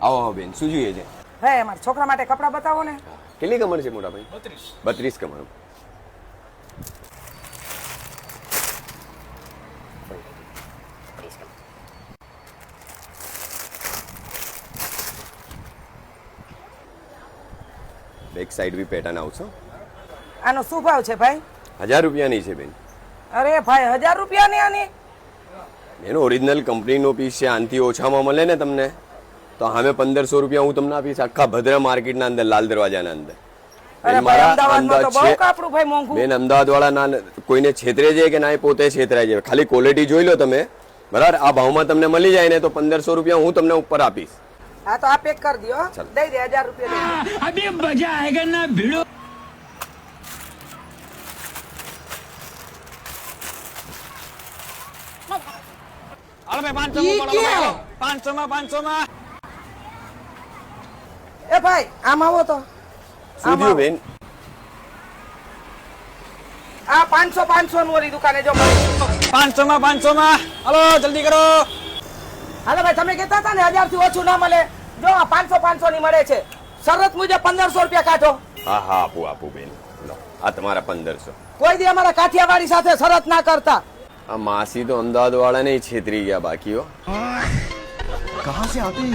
આવો આવો બેન શું જોઈએ છે? હે મારા છોકરા માટે કપડાં બતાવો ને. કેટલી કમર છે મોટા ભાઈ? બત્રીસ. બત્રીસ કમર. બેક સાઈડ બી પેટર્ન આવશે આનો શું ભાવ છે ભાઈ? હજાર રૂપિયાની છે બેન. અરે ભાઈ હજાર રૂપિયાની આની? એનો ઓરિજિનલ કંપનીનો પીસ છે આનથી ઓછામાં મળે ને તમને. તો સામે પંદરસો રૂપિયા હું તમને આપીશ આખા ભદ્ર માર્કેટના અંદર લાલ દરવાજાના અંદર. બેન અમદાવાદ વાળા ના કોઈને છેતરે જાય કે ના પોતે છેતરાય જાય. ખાલી ક્વોલિટી જોઈ લો તમે. બરાબર? આ ભાવમાં તમને મળી જાય ને તો પંદરસો રૂપિયા હું તમને ઉપર આપીશ. હા તો આ પેક કરી દો દઈ દે હજાર રૂપિયા ભીડો. પાંચસો માં પાંચસો માં અરે ભાઈ આમ આવો તો. શું બેન. આ પાંચસો પાંચસો નું ઓલી દુકાને જો પાંચસો માં પાંચસો માં હલો જલ્દી કરો. હાલો ભાઈ તમે કહેતા હતા ને હજારથી ઓછું ના મળે. જો આ પાંચસો પાંચસો ની મળે છે. શરત મુજબ પંદરસો રૂપિયા કાઢો. હા હા આપું આપું બેન. લો આ તમારા પંદરસો. કોઈ દી અમારા કાઠિયાવાડી સાથે શરત ના કરતા. આ માસી તો અમદાવાદ વાળાને છેતરી ગયા બાકીઓ કહા સે આતી?